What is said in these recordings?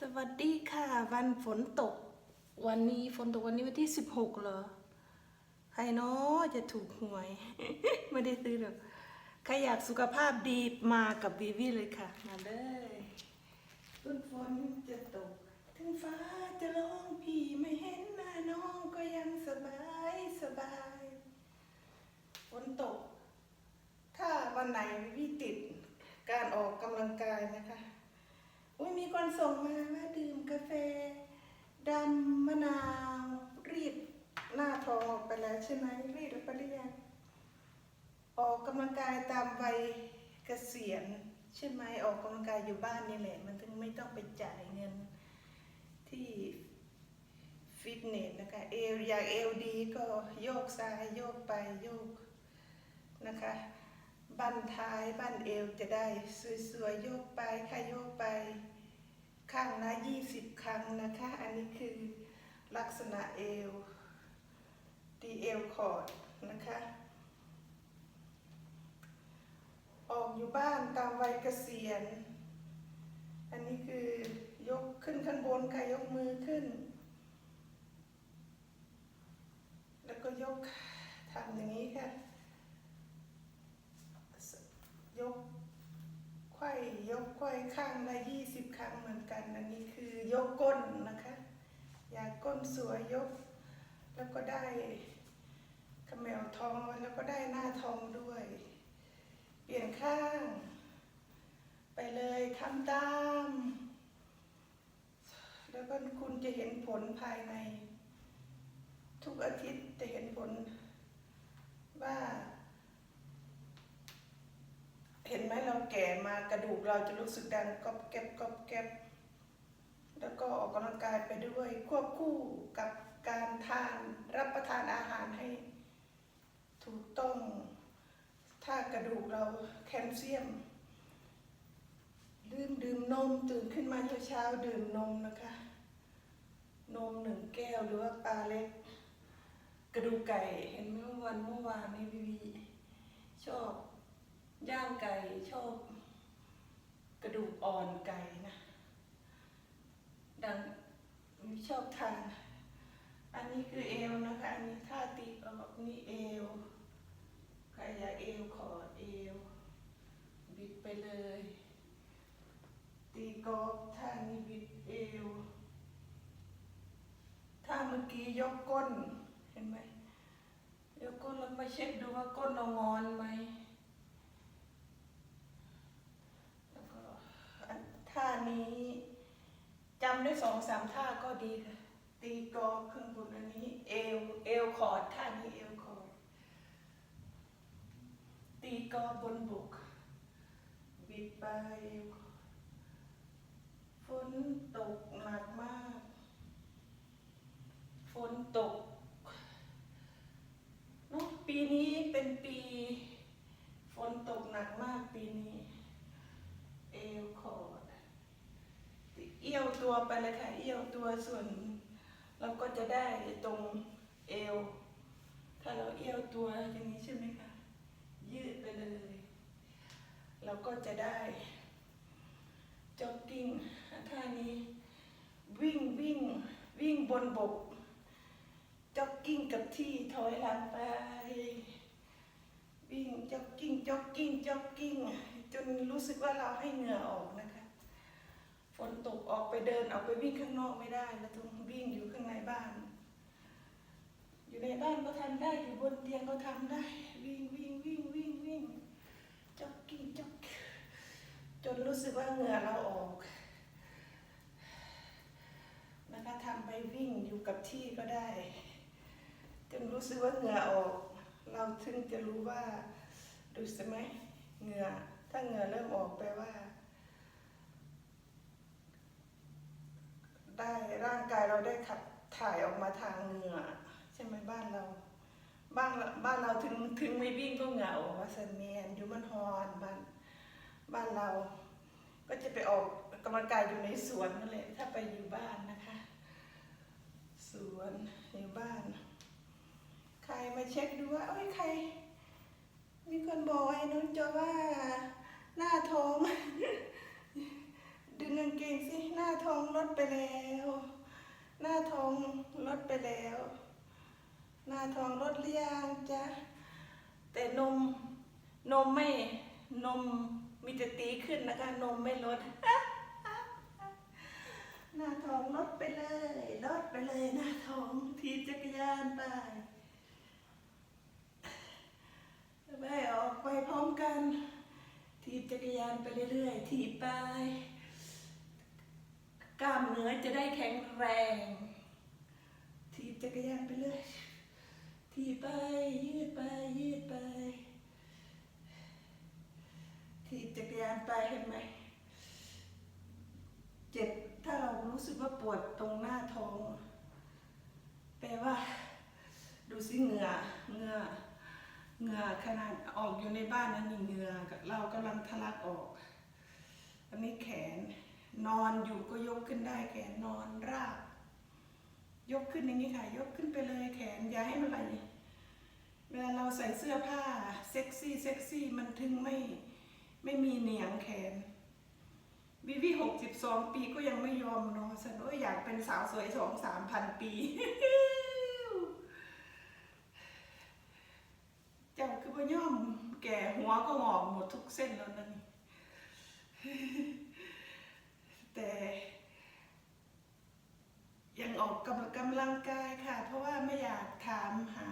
สวัสดีค่ะ วันฝนตก วันนี้ฝนตกวันนี้วันที่สิบหกเหรอ ใครเนาะจะถูกหวย ไม่ได้ซื้อหรอกใครอยากสุขภาพดีมากับวีวีเลยค่ะ มาเลยต้นฝนจะตก ถึงฟ้าจะร้องพี่ไม่เห็นหน้าน้องก็ยังสบายสบายฝนตก ถ้าวันไหนวิติดการออกกำลังกายนะคะ อุ้ยมีคนส่งมาว่าดื่มกาแฟดำมะนาวรีดหน้าทองออกไปแล้วใช่ไหมรีดออกไปหรือยังออกกำลังกายตามวัยเกษียณใช่ไหมออกกำลังกายอยู่บ้านนี่แหละ มันถึงไม่ต้องไปจ่ายเงินที่ฟิตเนสนะคะเอวอยากเอวดีก็โยกซ้ายโยกไปโยกนะคะ บั้นท้ายบั้นเอวจะได้สวยๆโยกไปค่ะโยกไปข้างละ20 ครั้งนะคะ อันนี้คือลักษณะเอวดีเอวคอร์ดนะคะ ออกอยู่บ้านตามวัยเกษียณ อันนี้คือยกขึ้นข้างบนค่ะยกมือขึ้น แล้วก็ยกทำอย่างนี้ค่ะ ยกไขว้ ยกไขว้ข้างละยี่สิบครั้งเหมือนกัน อันนี้คือยกก้นนะคะ อยากก้นสวยยก แล้วก็ได้กระแมวทองแล้วก็ได้หน้าทองด้วย เปลี่ยนข้าง ไปเลยทำตาม แล้วก็คุณจะเห็นผลภายใน ทุกอาทิตย์จะเห็นผลว่า เห็นไห มเราแก่มากระดูกเราจะรู้สึกดังกรอบแกบกรอบแกบแล้วก็ออกกำลังกายไปด้วยควบคู่กับการทานรับประทานอาหารให้ถูกต้อง ถ้ากระดูกเราแคลเซียมดื่มดื่มนมตื่นขึ้นมาเช้าๆดื่มนมนะคะ นมหนึ่งแก้วหรือว่าปลาเล็ก กระดูกไก่เห็นไหมว่าวันเมื่อวานนี้วีวีชอบ ย่างไก่ชอบ กระดูกอ่อนไก่นะ ดังชอบทานอันนี้คือเอวนะคะ อันนี้ท่าตีออกนี่เอวใครอยากเอวขอเอว บิดไปเลย ตีกอล์ฟท่านี้บิดเอวถ้าเมื่อกี้ยกก้น เห็นไหมยกก้นแล้วมาเช็คดูว่าก้นเรางอนไหม แล้วก็อันท่านี้จำได้ สองสามท่าก็ดีค่ะตีกอบข้างบนอันนี้ เอวเอวคอร์ดท่านี้เอวคอร์ดตีกอบนบกบิดไปเอวฝนตกหนักมากฝนตกเนอะปีนี้เป็นปี ฝนตกหนักมากปีนี้ เอวคอร์ดเอี้ยวตัว ไปเลยค่ะเอี้ยวตัวส่วน เราก็จะได้ตรงเอว ถ้าเราเอี้ยวตัวอย่างนี้ใช่ไหมคะยืดไปเลย เราก็จะได้จ็อกกิ้งท่านี้ วิ่งวิ่งวิ่งบนบกจ็อกกิ้งกับที่ถอยหลังไป วิ่งจ็อกกิ้งจ็อกกิ้งจ็อกกิ้งจนรู้สึกว่าเราให้เหงื่อออกนะคะ ฝนตกออกไปเดินออกไปวิ่งข้างนอกไม่ได้แล้วต้องวิ่งอยู่ข้างในบ้าน อยู่ในบ้านก็ทำได้อยู่บนเตียงก็ทำได้ วิ่งวิ่งวิ่งวิ่งวิ่งจ็อกกิ้งจ็อกจนรู้สึกว่าเหงื่อเราออกนะคะทำไปวิ่งอยู่กับที่ก็ได้จนรู้สึกว่าเหงื่อออก เราถึงจะรู้ว่าดูสิไหมเหงื่อถ้าเหงื่อเริ่มออกแปลว่า ได้ร่างกายเราได้ขับถ่ายออกมาทางเหงื่อใช่ไหมบ้านเรา บ้านบ้านเราถึงถึงไม่วิ่งก็เหงาว่าเซนเมียนยูมันฮอนบ้านบ้านเรา ก็จะไปออกกำลังกายอยู่ในสวนนั่นแหละถ้าไปอยู่บ้านนะคะ สวนอยู่บ้าน ใครมาเช็คดูว่าเอ้ยใคร มีคนบอกไอ้นุ้นจะว่าหน้าท้อง ดึงกางเกงสิหน้าท้องลดไปแล้ว หน้าท้องลดไปแล้ว หน้าท้องลดเรียงจ้ะแต่นมนมไม่นมมีแต่ตีขึ้นนะคะนมไม่ลดหน้าท้องลดไปเลยลดไปเลยหน้าท้องทีจักรยานไปไปออกไปพร้อมกัน ทีบจักรยานไปเรื่อยๆ ทีบไป กล้ามเนื้อจะได้แข็งแรง ทีบจักรยานไปเรื่อยทีบไปยืดไปยืดไป ทีบจักรยานไปเห็นไหมเจ็บถ้าเรารู้สึกว่าปวดตรงหน้าท้องแปลว่า ดูสิเหงื่อเหงื่อเหงื่อขนาดออกอยู่ในบ้านนั้นนี่เหงื่อเรากำลังทะลักออก อันนี้แขน นอนอยู่ก็ยกขึ้นได้แขนนอนราบ ยกขึ้นอย่างนี้ค่ะ ยกขึ้นไปเลยแขนอย่าให้มันไหลเวลาเราใส่เสื้อผ้าเซ็กซี่เซ็กซี่มันถึงไม่ไม่มีเหนียงแขนวิวีหกสิบสองปีก็ยังไม่ยอมนาะฉันว่าอยากเป็นสาวสวยสองสามพันปี เจ้าคือว่าย่อมแก่หัวก็งอกหมดทุกเส้นแล้วนั่น แต่ ยัง ออกกำกำลังกายค่ะ เพราะว่าไม่อยากถามหา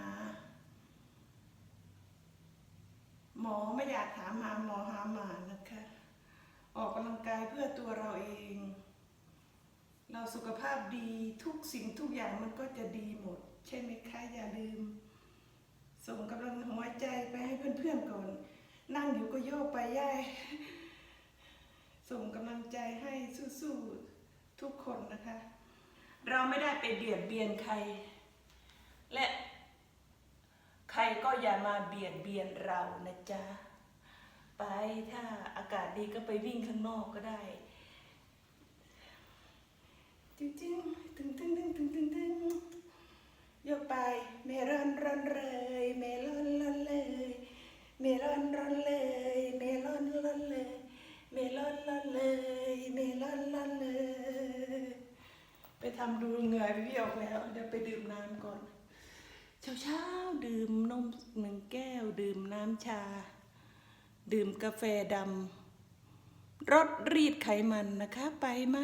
หมอไม่อยากถามหาหมอหาหมานะคะ ออกกำลังกายเพื่อตัวเราเอง เราสุขภาพดีทุกสิ่งทุกอย่างมันก็จะดีหมด ใช่ไหมคะอย่าลืม ส่งกำลังหัวใจไปให้เพื่อนๆก่อน นั่งอยู่ก็โยกไปย่ายส่งกำลังใจให้สู้ๆทุกคนนะคะ เราไม่ได้ไปเบียดเบียนใคร และใครก็อย่ามาเบียดเบียนเรานะจ๊ะ ไปถ้าอากาศดีก็ไปวิ่งข้างนอกก็ได้จริงๆตึงตึงตึงตึงตึงตึงยกไปไม่ร้อนร้อนเลย ทำดูเหงื่อพี่ออกแล้ว เดี๋ยวไปดื่มน้ำก่อน เช้าเช้าดื่มนมหนึ่งแก้ว ดื่มน้ำชา ดื่มกาแฟดำรสรีดไขมันนะคะ ไปไหม